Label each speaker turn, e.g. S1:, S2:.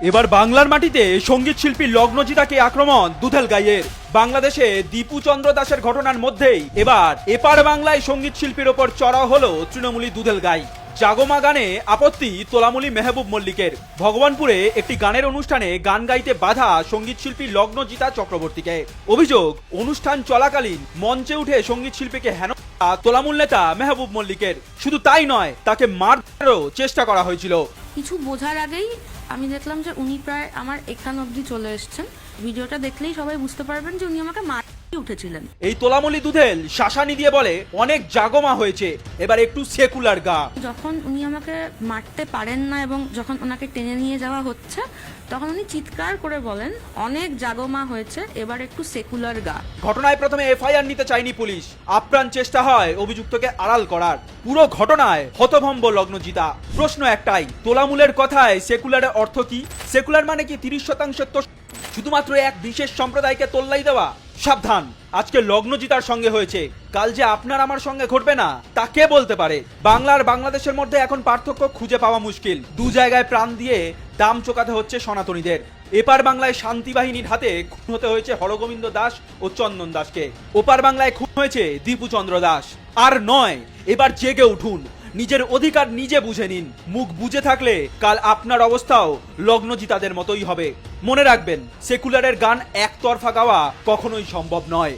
S1: এবার বাংলার মাটিতে সংগীত শিল্পী লগ্নজিতাকে আক্রমণ দুধেল গাইয়ের বাংলাদেশে দীপু চন্দ্র দাসের ঘটনার মধ্যেই এবার এপার বাংলায় সংগীত শিল্পীর ওপর চড়াও হলো তৃণমূলী দুধেল গাই জাগমা গানে আপত্তি তোলামুলি মেহবুব মল্লিকের। ভগবানপুরে একটি গানের অনুষ্ঠানে গান গাইতে বাধা সংগীত শিল্পী লগ্নজিতা চক্রবর্তীকে। অভিযোগ, অনুষ্ঠান চলাকালীন মঞ্চে উঠে সংগীত শিল্পীকে হেন তোলামুল নেতা মেহবুব মল্লিকের। শুধু তাই নয়, তাকে মারারও চেষ্টা করা হয়েছিল।
S2: কিছু বোঝার আগেই আমি দেখলাম যে উনি প্রায় আমার এখান অবধি চলে এসেছেন। ভিডিওটা দেখলেই সবাই বুঝতে পারবেন যে উনি আমাকে মারতে উঠেছিলেন।
S1: এই তোলামলি দুধেল শাসানি দিয়ে বলে অনেক জাগমা হয়েছে এবার একটু সেকুলার গা।
S2: যখন উনি আমাকে মারতে পারেন না এবং যখন ওনাকে টেনে নিয়ে যাওয়া হচ্ছে তখন উনি চিৎকার করে বলেন অনেক জাগমা হয়েছে এবার একটু সেকুলার গা।
S1: ঘটনায় প্রথমে এফআইআর নিতে চায়নি পুলিশ। আপ্রাণ চেষ্টা হয় অভিযুক্তকে আড়াল করার। পুরো ঘটনায় হতভম্ব লগ্নজিতা। প্রশ্ন একটাই তোলামুলের কথায় সেকুলারের অর্থ কি? সেকুলার মানে কি তিরিশ শতাংশ তো শুধুমাত্র এক বিশেষ সম্প্রদায়কে তোল্লাই দেওয়া? সাবধান, আজকে লগ্নজিতার সঙ্গে হয়েছে। কাল যে আপনার আমার সঙ্গে ঘটবে না, তা কে বলতে পারে? বাংলার বাংলাদেশের মধ্যে এখন পার্থক্য খুঁজে পাওয়া মুশকিল। দু জায়গায় প্রাণ দিয়ে দাম চোকাতে হচ্ছে সনাতনীদের। এপার বাংলায় শান্তি বাহিনীর হাতে খুন হতে হয়েছে হরগোবিন্দ দাস ও চন্দন দাসকে। ওপার বাংলায় খুন হয়েছে দীপুচন্দ্র দাস। আর নয়, এবার জেগে উঠুন। নিজের অধিকার নিজে বুঝে নিন। মুখ বুঝে থাকলে কাল আপনার অবস্থাও লগ্নজিতাদের মতোই হবে। মনে রাখবেন, সেকুলারের গান একতরফা গাওয়া কখনোই সম্ভব নয়।